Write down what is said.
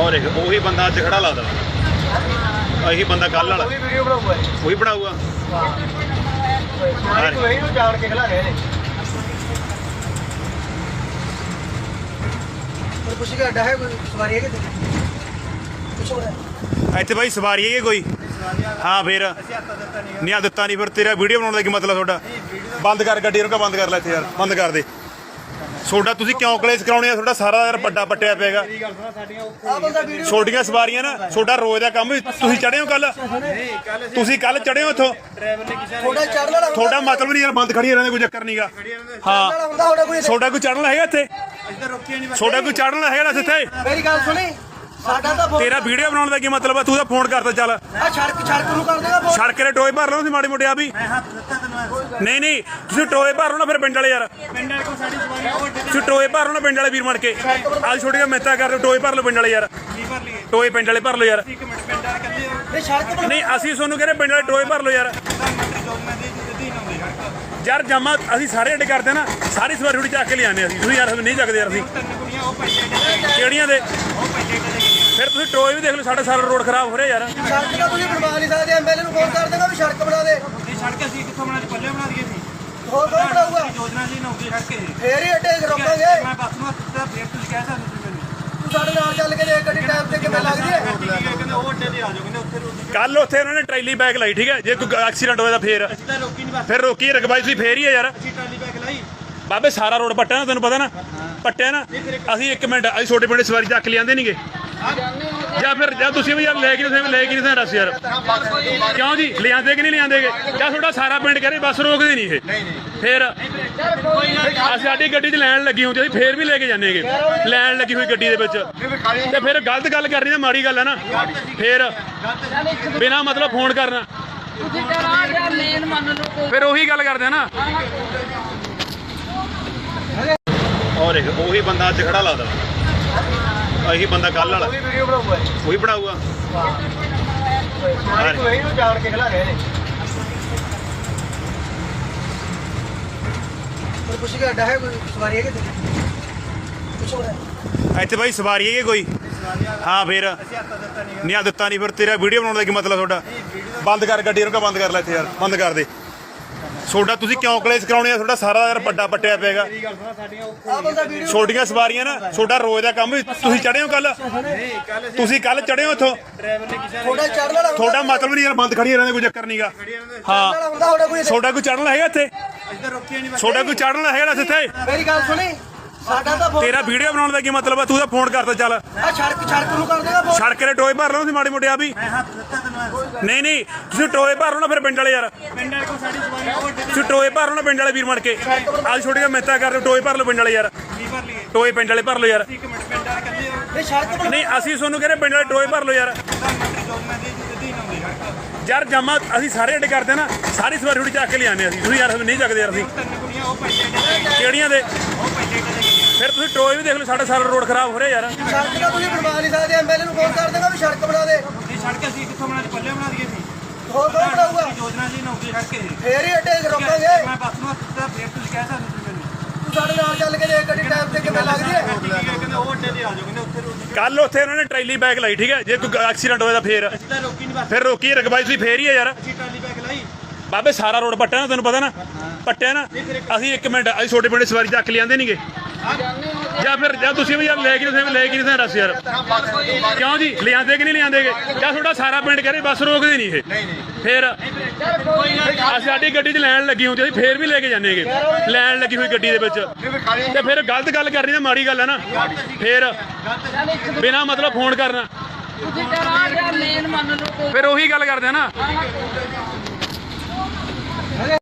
ਔਰ ਇੱਕ ਉਹੀ ਬੰਦਾ ਅੱਜ ਖੜਾ ਲੱਗਦਾ। ਇਹੀ ਬੰਦਾ ਕੱਲ ਵਾਲਾ। ਕੋਈ ਵੀਡੀਓ ਬਣਾਊਗਾ ਉਹੀ ਬਣਾਊਗਾ। ਸਾਰੇ ਕੋਈ ਇਹਨੂੰ ਜਾਣ ਕੇ ਖਲਾ ਰਹੇ ਨੇ ਪਰ ਕੁਛ ਦਾ ਅੱਡਾ ਹੈ ਕੋਈ ਸਵਾਰੀ ਹੈ ਕਿ ਕੁਛ ਹੋ? ਰਿਹਾ ਇੱਥੇ ਬਾਈ ਸਵਾਰੀ ਹੈਗੀ ਕੋਈ? ਹਾਂ ਫੇਰ। ਨਹੀਂ ਆ ਦਿੱਤਾ ਨਹੀਂ ਫਿਰ ਤੇਰਾ ਵੀਡੀਓ ਬਣਾਉਣ ਦਾ ਕੀ ਮਤਲਬ ਤੁਹਾਡਾ? ਬੰਦ ਕਰ ਗੱਡੀ ਨੂੰ ਬੰਦ ਕਰ ਲੈ ਇੱਥੇ ਯਾਰ। ਬੰਦ ਕਰ ਦੇ। ਛੋਟਾ ਤੁਸੀਂ ਕਿਉਂ ਕਲੇਸ਼ ਕਰਾਉਣੇ ਆ? ਤੁਹਾਡਾ ਸਾਰਾ ਯਾਰ ਵੱਡਾ ਪੱਟਿਆ ਵੀਡੀਓ ਛੋਟੀਆਂ ਸਵਾਰੀਆਂ ਨਾ ਛੋਟਾ ਰੋਜ਼ ਦਾ ਕੰਮ ਵੀ ਤੁਸੀਂ ਚੜੇ ਹੋ ਕੱਲ? ਤੁਸੀਂ ਕੱਲ ਚੜੇ ਹੋ ਇੱਥੋਂ? ਥੋੜਾ ਚੜਨ ਵਾਲਾ ਹੁੰਦਾ। ਤੁਹਾਡਾ ਮਤਲਬ ਨਹੀਂ ਯਾਰ ਬੰਦ ਖੜੀ ਰਹਿਣ ਦਾ ਕੋਈ ਚੱਕਰ ਨਹੀਂਗਾ ਹਾਂ। ਹੋਣਾ ਕੋਈ ਛੋਟਾ ਕੋਈ ਚੜਨ ਹੈਗਾ ਇੱਥੇ? ਛੋਟਾ ਕੋਈ ਚੜਨ ਹੈਗਾ ਇੱਥੇ? ਮੇਰੀ ਗੱਲ ਸੁਣੀ। ਸਾਡਾ ਤਾਂ ਫੋਨ ਤੇਰਾ ਵੀਡੀਓ ਬਣਾਉਣ ਦਾ ਕੀ ਮਤਲਬ ਆ? ਤੂੰ ਤਾਂ ਫੋਨ ਕਰਦਾ ਚੱਲ। ਆ ਸੜਕ ਸੜਕ ਨੂੰ ਕਰ ਦੇਗਾ ਫੋਨ ਸੜਕ ਦੇ ਟੋਏ ਭਰ ਲਓ ਤੁਸੀਂ ਮਾੜੀ ਮੋਟੀ ਆ ਵੀ। ਨਹੀਂ ਨਹੀਂ ਤੁਸੀਂ ਟੋਏ ਭਰ ਲਓ ਨਾ ਫਿਰ ਪਿੰਡ ਵਾਲੇ ਯਾਰ। ਤੁਸੀਂ ਟੋਏ ਭਰ ਲਓ ਨਾ ਪਿੰਡ ਵਾਲੇ ਵੀਰ ਮੜ ਕੇ। ਅੱਜ ਛੋਟੀਆਂ ਮਿਹਨਤਾਂ ਕਰ ਰਹੇ ਹੋ, ਟੋਏ ਭਰ ਲਓ ਪਿੰਡ ਵਾਲੇ ਯਾਰ। ਟੋਏ ਪਿੰਡ ਵਾਲੇ ਭਰ ਲਓ ਯਾਰ। ਇਹ ਸੜਕ ਬਣਾ ਨਹੀਂ ਅਸੀਂ ਤੁਹਾਨੂੰ ਕਹਿੰਦੇ ਪਿੰਡ ਵਾਲੇ ਟੋਏ ਭਰ ਲਓ ਯਾਰ। ਯਾਰ ਜਮਾ ਅਸੀਂ ਸਾਰੇ ਅੱਡੇ ਕਰਦੇ ਨਾ ਸਾਰੀ ਸਵਾਰੀ ਥੋੜੀ ਚੱਕ ਕੇ ਲਿਆਉਂਦੇ ਅਸੀਂ। ਤੁਸੀਂ ਯਾਰ ਅਸੀਂ ਨਹੀਂ ਚੱਕਦੇ ਯਾਰ ਅਸੀਂ। ਕਿਹੜੀਆਂ ਦੇ? ਤੁਸੀਂ ਟੋਏ ਵੀ ਦੇਖ ਲਓ ਸਾਡਾ ਸਾਰਾ ਰੋਡ ਖਰਾਬ ਹੋ ਰਿਹਾ ਯਾਰ। ਸੜਕ ਦਾ ਤੁਸੀਂ ਬਣਵਾ ਨਹੀਂ ਸਕਦੇ ਐਮਐਲਏ ਨੂੰ ਫੋਨ ਕਰ ਦੇਗਾ ਵੀ ਸੜਕ ਬਣਾ ਦੇ। ਸੜਕ ਅਸੀਂ ਕਿੱਥੋਂ ਬਣਾ ਦੀ? ਪੱਲੇ ਬਣਾ ਦਈਏ ਸੀ ਹੋਰ ਕੌਣ ਬਣਾਊਗਾ? ਯੋਜਨਾ ਜੀ ਨੌਕਰੀ ਸੜਕ ਇਹ ਫੇਰ ਹੀ ਅੱਡੇ 'ਚ ਰੋਕਾਂਗੇ? ਮੈਂ ਬੱਸ ਨੂੰ ਹੱਥ ਫੇਰ ਤੁਸੀਂ ਕਹਿ ਸਕਦੇ ਸੀ ਮੈਨੂੰ। ਤੂੰ ਸਾਡੇ ਨਾਲ ਚੱਲ ਕੇ ਦੇਖ ਗੱਡੀ ਟਾਈਮ ਤੇ ਕਿਵੇਂ ਲੱਗਦੀ ਹੈ। ਠੀਕ ਹੈ ਕਹਿੰਦੇ ਉਹ ਅੱਡੇ ਤੇ ਆ ਜਾਓ ਕਹਿੰਦੇ ਉੱਥੇ ਰੋਕੀ ਕੱਲ ਉੱਥੇ ਉਹਨਾਂ ਨੇ ਟਰੈਲੀ ਬੈਗ ਲਾਈ ਠੀਕ ਹੈ? ਜੇ ਕੋਈ ਐਕਸੀਡੈਂਟ ਹੋਇਆ ਤਾਂ ਫੇਰ। ਅਸੀਂ ਤਾਂ ਰੋਕੀ ਨਹੀਂ ਬੱਸ। ਫਿਰ ਰੋਕੀ ਰਕਬਾਈ ਤੁਸੀਂ ਫੇਰ ਹੀ ਆ ਯਾਰ। ਅਸੀਂ ਟਰਾਲੀ ਬੈਗ ਲਾਈ। ਬਾਬੇ ਸਾਰਾ ਰੋਡ ਪੱਟਿਆ ਨਾ ਤੈਨੂੰ ਪਤਾ ਨਾ? ਪੱਟਿਆ ਨਾ? ਅਸੀਂ ਇੱਕ ਮਿੰਟ ਅਸੀਂ ਛੋਟੇ ਪਿੰਡੇ ਸਵਾਰੀ ਚੱਕ ਲਿਆਂਦੇ ਨਹੀਂਗੇ ਜਾਂ ਫਿਰ ਜਾਂ ਤੁਸੀਂ ਵੀ ਯਾਰ ਲੈ ਕੇ ਲੈ ਕੇ ਨਹੀਂ ਦੱਸ ਯਾਰ। ਕਿਉਂ ਜੀ? ਲਿਆਂਦੇ ਕਿ ਨਹੀਂ ਲਿਆਂਦੇਗੇ ਜਾਂ ਤੁਹਾਡਾ ਸਾਰਾ ਪਿੰਡ ਕਰੇ ਬੱਸ ਰੋਕਦੇ ਨਹੀਂ ਇਹ। ਫਿਰ ਅਸੀਂ ਸਾਡੀ ਗੱਡੀ 'ਚ ਲੈਣ ਲੱਗੀ ਹੁੰਦੀ ਅਸੀਂ ਫੇਰ ਵੀ ਲੈ ਕੇ ਜਾਂਦੇਗੇ ਲੈਣ ਲੱਗੀ ਹੋਈ ਗੱਡੀ ਦੇ ਵਿੱਚ। ਤੇ ਫਿਰ ਗਲਤ ਗੱਲ ਕਰਨੀ ਤਾਂ ਮਾੜੀ ਗੱਲ ਹੈ ਨਾ। ਫਿਰ ਬਿਨਾ ਮਤਲਬ ਫੋਨ ਕਰਨਾ। ਤੁਸੀਂ ਕਰਾ ਜਾਂ ਮੇਨ ਮੰਨ ਲਓ ਕੋਈ ਫਿਰ ਉਹੀ ਗੱਲ ਕਰਦੇ ਆ ਨਾ। ਔਰ ਇੱਕ ਉਹੀ ਬੰਦਾ ਅੱਜ ਖੜਾ ਲੱਗਦਾ ਇਹੀ ਬੰਦਾ ਕੱਲ ਵਾਲਾ। ਕੋਈ ਵੀਡੀਓ ਬਣਾਊਗਾ ਉਹੀ ਕੋਈ ਇਹਨੂੰ ਜਾਣ ਕੇ ਖਲਾ ਰਹੇ ਨੇ ਪਰ ਕੁਛ ਦਾ ਅੱਡਾ ਹੈ ਕੋਈ? ਸਵਾਰੀ ਹੈ ਕਿ ਕੁਛ ਹੋ? ਰਿਹਾ ਇੱਥੇ ਬਾਈ ਸਵਾਰੀ ਹੈਗੀ ਕੋਈ? ਹਾਂ ਫੇਰ। ਨਹੀਂ ਆ ਦਿੱਤਾ ਨਹੀਂ ਫਿਰ ਤੇਰਾ ਵੀਡੀਓ ਬਣਾਉਣ ਦਾ ਕੀ ਮਤਲਬ ਤੁਹਾਡਾ? ਬੰਦ ਕਰ ਗੱਡੀ ਨੂੰ ਬੰਦ ਕਰ ਲੈ ਇੱਥੇ ਯਾਰ। ਬੰਦ ਕਰ ਦੇ। ਛੋਟਾ ਤੁਸੀਂ ਕਿਉਂ ਕਲੇਸ਼ ਕਰਾਉਣੇ ਆ? ਤੁਹਾਡਾ ਸਾਰਾ ਯਾਰ ਵੱਡਾ ਪੱਟਿਆ ਪਿਆਗਾ। ਆ ਬੰਦਾ ਵੀਡੀਓ ਛੋਟੀਆਂ ਸਵਾਰੀਆਂ ਨਾ ਛੋਟਾ ਰੋਜ਼ ਦਾ ਕੰਮ ਵੀ ਤੁਸੀਂ ਚੜੇ ਹੋ ਕੱਲ ਤੁਸੀਂ ਕੱਲ ਚੜੇ ਹੋ ਇੱਥੋਂ ਥੋੜਾ ਚੜਨ ਵਾਲਾ ਤੁਹਾਡਾ ਮਤਲਬ ਨਹੀਂ ਯਾਰ ਬੰਦ ਖੜੀ ਰਹਿਣ ਦਾ ਕੋਈ ਚੱਕਰ ਨਹੀਂਗਾ ਹਾਂ। ਵਾਲਾ ਹੋਣਾ ਕੋਈ ਛੋਟਾ ਕੋਈ ਚੜਨ ਹੈਗਾ ਇੱਥੇ? ਅਸੀਂ ਤਾਂ ਰੋਕੀ ਨਹੀਂ ਬੱਸ ਛੋਟਾ ਕੋਈ ਚੜਨ ਹੈਗਾ ਨਾ ਇੱਥੇ? ਮੇਰੀ ਗੱਲ ਸੁਣੀ। ਸਾਡਾ ਤਾਂ ਫੋਨ ਤੇਰਾ ਵੀਡੀਓ ਬਣਾਉਣ ਦਾ ਕੀ ਮਤਲਬ ਆ? ਤੂੰ ਤਾਂ ਫੋਨ ਕਰਦਾ ਚੱਲ। ਆ ਸੜਕ ਸੜਕ ਨੂੰ ਕਰ ਦੇਗਾ ਫੋਨ ਸੜਕ ਦੇ ਟੋਏ ਭਰ ਲਓ ਤੁਸੀਂ ਮਾੜੀ ਮੋਟੀ ਆ ਵੀ ਮੈਂ ਹੱਥ ਦਿੱਤਾ ਤੈਨੂੰ ਨਹੀਂ ਨਹੀਂ ਤੁਸੀਂ ਟੋਏ ਭਰ ਲਓ ਨਾ ਫਿਰ ਪਿੰਡ ਵਾਲੇ ਯਾਰ। ਪਿੰਡ ਵਾਲੇ ਸਾਡੀ ਤੁਸੀਂ ਟੋਏ ਭਰ ਲਓ ਨਾ ਪਿੰਡ ਵਾਲੇ ਵੀਰ ਮੜ ਕੇ। ਅੱਜ ਛੋਟੀਆਂ ਮਿਹਨਤਾਂ ਕਰ ਰਹੇ ਹੋ, ਟੋਏ ਭਰ ਲਓ ਪਿੰਡ ਵਾਲੇ ਯਾਰ। ਟੋਏ ਪਿੰਡ ਵਾਲੇ ਭਰ ਲਓ ਯਾਰ। ਨਹੀਂ ਅਸੀਂ ਤੁਹਾਨੂੰ ਕਹਿੰਦੇ ਪਿੰਡ ਵਾਲੇ ਟੋਏ ਭਰ ਲਓ ਯਾਰ। ਯਾਰ ਜਮਾ ਅਸੀਂ ਸਾਰੇ ਅੱਡੇ ਕਰਦੇ ਨਾ ਸਾਰੀ ਸਵਾਰੀ ਥੋੜੀ ਚੱਕ ਕੇ ਲਿਆਉਂਦੇ ਅਸੀਂ। ਤੁਸੀਂ ਯਾਰ ਅਸੀਂ ਨਹੀਂ ਚੱਕਦੇ ਯਾਰ ਅਸੀਂ। ਕਿਹੜੀਆਂ ਦੇ? ਉਹ ਫਿਰ ਤੁਸੀਂ ਟੋਏ ਵੀ ਦੇਖ ਲਓ ਸਾਡਾ ਸਾਰਾ ਰੋਡ ਖਰਾਬ ਹੋ ਰਿਹਾ ਯਾਰ। ਸੜਕ ਦਾ ਤੁਸੀਂ ਬਣਵਾ ਨਹੀਂ ਸਕਦੇ ਐਮਐਲਏ ਨੂੰ ਫੋਨ ਕਰ ਦੇਗਾ ਵੀ ਸੜਕ ਬਣਾ ਦੇ। ਇਹ ਸੜਕ ਅਸੀਂ ਕਿੱਥੋਂ ਬਣਾ ਦੀ ਪੱਲੇ ਬਣਾ ਦਈਏ ਸੀ ਹੋਰ ਕੌਣ ਬਣਾਊਗਾ? ਯੋਜਨਾ ਜੀ ਨੌਕਰੀ ਸੜਕ ਇਹ ਫੇਰ ਹੀ ਅੱਡੇ 'ਚ ਰੋਕਾਂਗੇ। ਮੈਂ ਬੱਸ ਨੂੰ ਹੱਥ ਫੇਰ ਤੁਸੀਂ ਕਹਿ ਸਕਦੇ ਸੀ ਮੈਨੂੰ। ਤੂੰ ਸਾਡੇ ਨਾਲ ਚੱਲ ਕੇ ਦੇਖ ਗੱਡੀ ਟਾਈਮ ਤੇ ਕਿਵੇਂ ਲੱਗਦੀ ਹੈ। ਠੀਕ ਹੈ ਕਹਿੰਦੇ ਉਹ ਅੱਡੇ ਤੇ ਆ ਜਾਓ ਕਹਿੰਦੇ ਉੱਥੇ ਰੋਕੀ ਕੱਲ ਉੱਥੇ ਉਹਨਾਂ ਨੇ ਟਰੈਲੀ ਬੈਗ ਲਾਈ ਠੀਕ ਹੈ? ਜੇ ਕੋਈ ਐਕਸੀਡੈਂਟ ਹੋਇਆ ਤਾਂ ਫੇਰ। ਅਸੀਂ ਤਾਂ ਰੋਕੀ ਨਹੀਂ ਬੱਸ। ਫਿਰ ਰੋਕੀ ਤੁਸੀਂ ਫੇਰ ਹੀ ਆ ਯਾਰ। ਅਸੀਂ ਟਰਾਲੀ ਬੈਗ ਲਾਈ। ਬਾਬੇ ਸਾਰਾ ਰੋਡ ਪੱਟਿਆ ਨਾ ਤੈਨੂੰ ਪਤਾ ਨਾ? ਪੱਟਿਆ ਨਾ? ਅਸੀਂ ਇੱਕ ਮਿੰਟ ਅਸੀਂ ਛੋਟੇ ਪਿੰਡੇ ਸਵਾਰੀ ਚੱਕ ਲਿਆਂਦੇ ਨਹੀਂਗੇ ਜਾਂ ਫਿਰ ਜਾਂ ਤੁਸੀਂ ਵੀ ਯਾਰ ਲੈ ਕੇ ਤੁਸੀਂ ਵੀ ਲੈ ਕੇ ਨਹੀਂ ਦੱਸ ਯਾਰ। ਕਿਉਂ ਜੀ? ਲਿਆਂਦੇ ਕਿ ਨਹੀਂ ਲਿਆਂਦੇਗੇ ਜਾਂ ਤੁਹਾਡਾ ਸਾਰਾ ਪਿੰਡ ਕਰੇ ਬੱਸ ਰੋਕਦੇ ਨਹੀਂ ਇਹ। ਫਿਰ ਅਸੀਂ ਸਾਡੀ ਗੱਡੀ 'ਚ ਲੈਣ ਲੱਗੀ ਹੁੰਦੀ ਅਸੀਂ ਫੇਰ ਵੀ ਲੈ ਕੇ ਜਾਂਦੇਗੇ ਲੈਣ ਲੱਗੀ ਹੋਈ ਗੱਡੀ ਦੇ ਵਿੱਚ। ਤੇ ਫਿਰ ਗਲਤ ਗੱਲ ਕਰਨੀ ਤਾਂ ਮਾੜੀ ਗੱਲ ਹੈ ਨਾ। ਫਿਰ ਬਿਨਾ ਮਤਲਬ ਫੋਨ ਕਰਨਾ। ਫਿਰ ਉਹੀ ਗੱਲ ਕਰਦੇ ਆ ਨਾ।